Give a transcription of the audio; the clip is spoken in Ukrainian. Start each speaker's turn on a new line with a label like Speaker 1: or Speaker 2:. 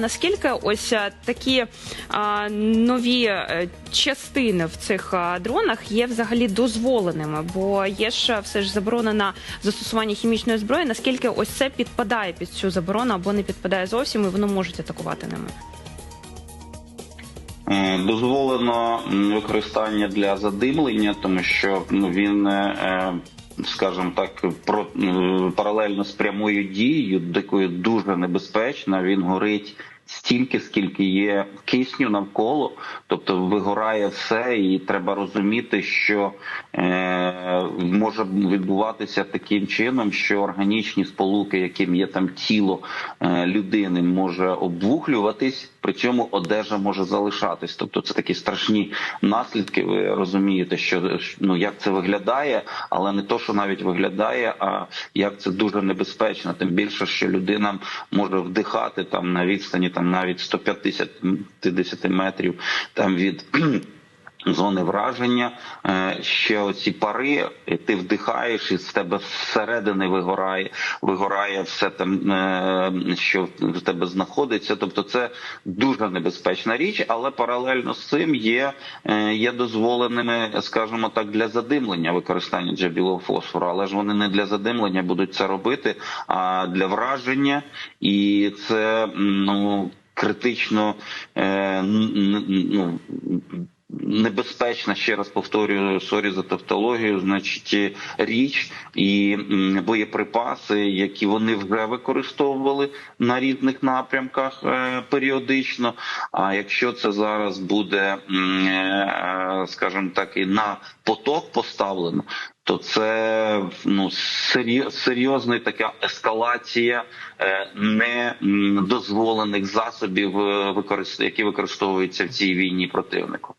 Speaker 1: Наскільки ось е, такі а, нові е, частини в цих дронах є взагалі дозволеними? Бо є ж е, все ж заборона на застосування хімічної зброї. Наскільки ось це підпадає під цю заборону або не підпадає зовсім, і воно можуть атакувати ними?
Speaker 2: Е, Дозволено використання для задимлення, тому що ну, він, е, скажімо так, про, е, паралельно з прямою дією, такою дуже небезпечна, він горить. Стільки, скільки є кисню навколо, тобто вигорає все, і треба розуміти, що е, може відбуватися таким чином, що органічні сполуки, яким є там тіло е, людини, може обвухлюватись, цьому одежа може залишатись. Тобто це такі страшні наслідки. Ви розумієте, що ну як це виглядає, але не то, що навіть виглядає, а як це дуже небезпечно. Тим більше, що людина може вдихати там на відстані там навіть 150 метрів там від. Зони враження, Е, ще оці пари, ти вдихаєш, і з тебе всередини вигорає, вигорає все там, е, що в тебе знаходиться. Тобто, це дуже небезпечна річ, але паралельно з цим є, е, є дозволеними, скажімо так, для задимлення використання джабілого фосфору, але ж вони не для задимлення будуть це робити, а для враження, і це ну критично ну, Небезпечна, ще раз повторюю, сорі за тавтологію, значить річ і боєприпаси, які вони вже використовували на різних напрямках е, періодично. А якщо це зараз буде, е, скажімо так, і на поток поставлено, то це ну серйозна така ескалація е, недозволених засобів, е, які використовуються в цій війні противнику.